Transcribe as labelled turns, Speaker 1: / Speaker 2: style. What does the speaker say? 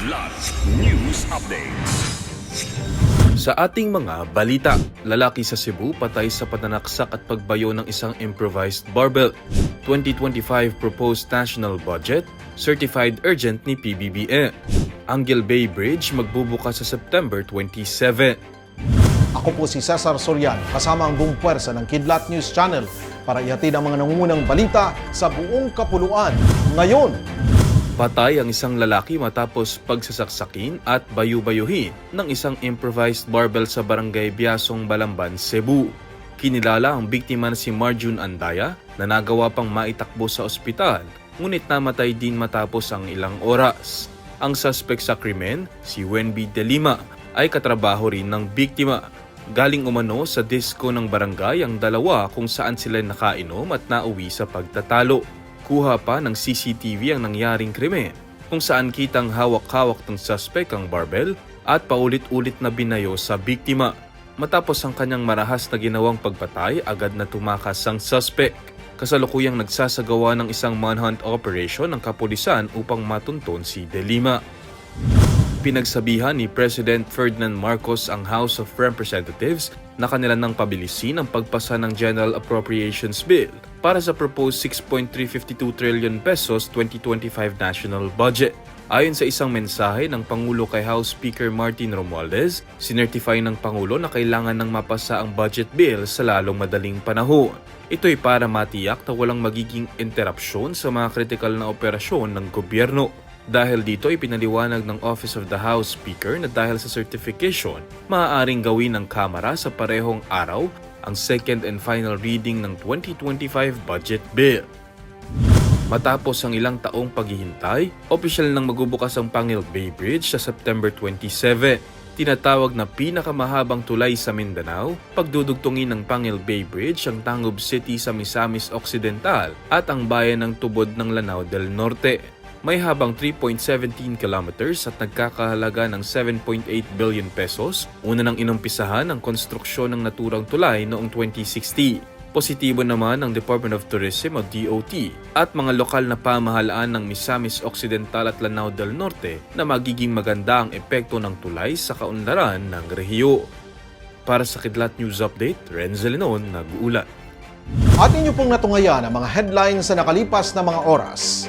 Speaker 1: Kidlat News Updates.
Speaker 2: Sa ating mga balita, lalaki sa Cebu patay sa pananaksak at pagbayo ng isang improvised barbell. 2025 proposed national budget, certified urgent ni PBBM. Angle Bay Bridge magbubukas sa September 27.
Speaker 3: Ako po si Cesar Soriano, kasama ang buong puwersa ng Kidlat News Channel para ihatid ang mga nangungunang balita sa buong kapuluan. Ngayon,
Speaker 2: Patay ang isang lalaki matapos pagsasaksakin at bayu-bayuhin ng isang improvised barbell sa barangay Biasong Balamban, Cebu. Kinilala ang biktima na si Marjun Andaya na nagawa pang maitakbo sa ospital ngunit namatay din matapos ang ilang oras. Ang suspect sa krimen, si Wenby De Lima, ay katrabaho rin ng biktima. Galing umano sa disco ng barangay ang dalawa kung saan sila nakainom at nauwi sa pagtatalo. Kuha pa ng CCTV ang nangyaring krimen kung saan kitang hawak-hawak ng suspect ang barbell at paulit-ulit na binayo sa biktima. Matapos ang kanyang marahas na ginawang pagpatay, agad na tumakas ang suspect. Kasalukuyang nagsasagawa ng isang manhunt operation ng kapulisan upang matunton si De Lima. Pinagsabihan ni President Ferdinand Marcos ang House of Representatives na kanila nang pabilisin ang pagpasa ng General Appropriations Bill para sa proposed 6.352 trillion pesos 2025 national budget. Ayon sa isang mensahe ng Pangulo kay House Speaker Martin Romualdez, sinertify ng Pangulo na kailangan ng mapasa ang budget bill sa lalong madaling panahon. Ito'y para matiyak na walang magiging interrupsyon sa mga kritikal na operasyon ng gobyerno. Dahil dito ipinaliwanag ng Office of the House Speaker na dahil sa certification, maaaring gawin ng Kamara sa parehong araw ang second and final reading ng 2025 budget bill. Matapos ang ilang taong paghihintay, opisyal nang magbubukas ang Pangil Bay Bridge sa September 27. Tinatawag na pinakamahabang tulay sa Mindanao, pagdudugtungin ng Pangil Bay Bridge ang Tangob City sa Misamis Occidental at ang bayan ng Tubod ng Lanao del Norte. May habang 3.17 kilometers at nagkakahalaga ng 7.8 billion pesos. Una nang inumpisahan ang konstruksyon ng naturang tulay noong 2060. Positibo naman ang Department of Tourism o DOT at mga lokal na pamahalaan ng Misamis Occidental at Lanao del Norte na magiging maganda ang epekto ng tulay sa kaunlaran ng rehiyo. Para sa Kidlat News Update, Renzel Lenon nag-uulat.
Speaker 3: at inyo pong natungayan ang mga headlines sa nakalipas na mga oras.